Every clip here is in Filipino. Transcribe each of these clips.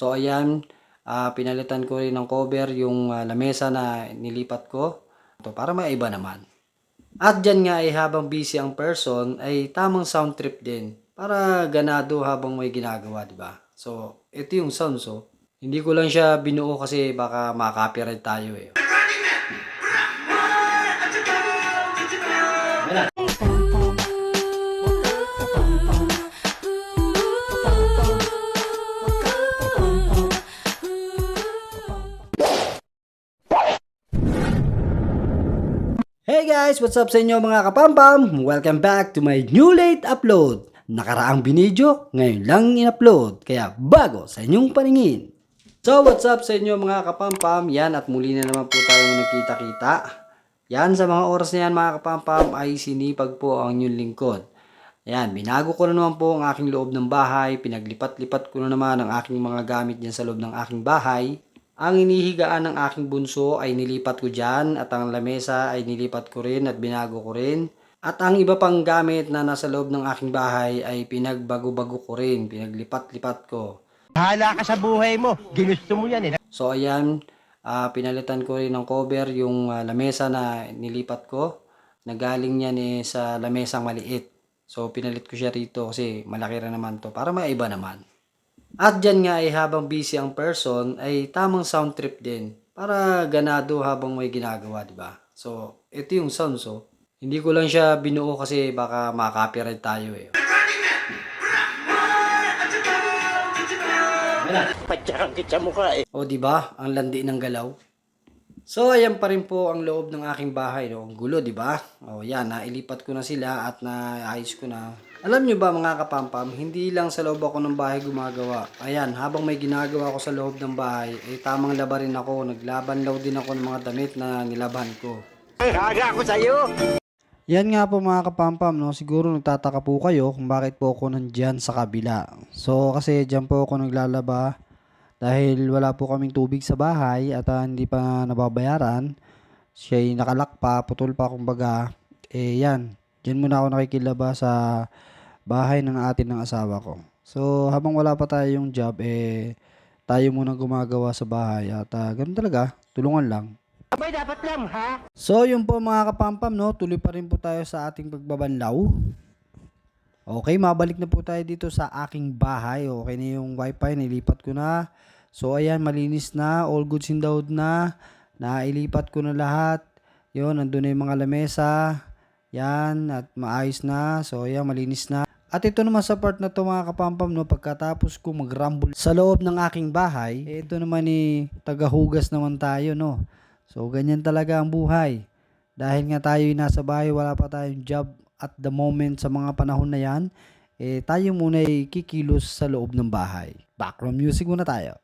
So ayan, ah, pinalitan ko rin ng cover yung ah, lamesa na nilipat ko. To, para maiba naman. At dyan nga ay habang busy ang person ay tamang sound trip din para ganado habang may ginagawa, di ba? So, ito yung sound so. Hindi ko lang siya binuo kasi baka makaka-copyright tayo eh. Hey guys! What's up sa inyo mga kapampam? Welcome back to my new late upload. Nakaraang binidyo, ngayon lang in-upload. Kaya bago sa inyong paningin. So what's up sa inyo mga kapampam? Yan at muli na naman po tayong nagkita-kita. Yan sa mga oras na yan mga kapampam ay sinipag po ang inyong lingkod. Yan, binago ko na naman po ang aking loob ng bahay. Pinaglipat-lipat ko na naman ang aking mga gamit dyan sa loob ng aking bahay. Ang inihigaan ng aking bunso ay nilipat ko dyan at ang lamesa ay nilipat ko rin at binago ko rin. At ang iba pang gamit na nasa loob ng aking bahay ay pinagbago-bago ko rin, pinaglipat-lipat ko. Bahala ka sa buhay mo. Ginusto mo yan eh. So ayan, ah, pinalitan ko rin ng cover yung ah, lamesa na nilipat ko. Nagaling yan eh sa lamesang maliit. So pinalit ko siya rito kasi malaki rin naman to para maiba naman. At dyan nga ay habang busy ang person ay tamang sound trip din para ganado habang may ginagawa, di ba? So ito yung sound so. Hindi ko lang siya binuo kasi baka makaka-copyright tayo eh. Patsakang kitsa mo ka eh. O di ba? Ang landi ng galaw. So ayan pa rin po ang loob ng aking bahay, no. Ang gulo, di ba? O yan, nailipat ko na sila at naayos ko na. Alam nyo ba mga kapampam, hindi lang sa loob ako ng bahay gumagawa. Ayan, habang may ginagawa ko sa loob ng bahay, ay tamang laba rin ako. Naglaban law din ako ng mga damit na nilaban ko. Kaga ako sa'yo. Yan nga po mga kapampam, no? siguro nagtataka po kayo kung bakit po ako nandyan sa kabila. So kasi dyan po ako naglalaba dahil wala po kaming tubig sa bahay at ah, hindi pa nababayaran. Siya'y nakalak pa, putol pa kumbaga. Eh yan, dyan muna ako nakikilaba sa bahay ng atin ng asawa ko. So habang wala pa tayong job, eh tayo muna gumagawa sa bahay at ah, ganun talaga, tulungan lang. Abay, dapat lang, ha? So, yun po mga kapampam, no? Tuloy pa rin po tayo sa ating pagbabanlaw. Okay, mabalik na po tayo dito sa aking bahay. Okay na yung wifi, nilipat ko na. So, ayan, malinis na. All goods in the hood na. Nailipat ko na lahat. Yun, nandun na yung mga lamesa. Yan, at maayos na. So, ayan, malinis na. At ito naman sa part na to mga kapampam, no, pagkatapos ko mag-rumble sa loob ng aking bahay, eh, ito naman ni tagahugas naman tayo, no. So, ganyan talaga ang buhay. Dahil nga tayo nasa bahay, wala pa tayong job at the moment sa mga panahon na yan, eh, tayo muna ay kikilos sa loob ng bahay. Background music muna tayo.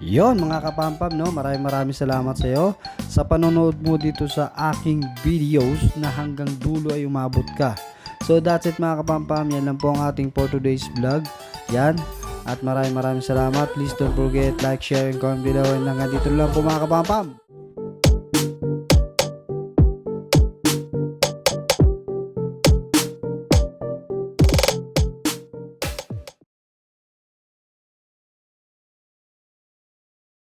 Yon mga kapampam, no? Maraming maraming salamat sa iyo sa panonood mo dito sa aking videos na hanggang dulo ay umabot ka. So that's it mga kapampam, yan lang po ang ating for today's vlog. Yan. At maraming maraming salamat. Please don't forget like, share, and comment below. And hanggang dito lang po mga kapampam.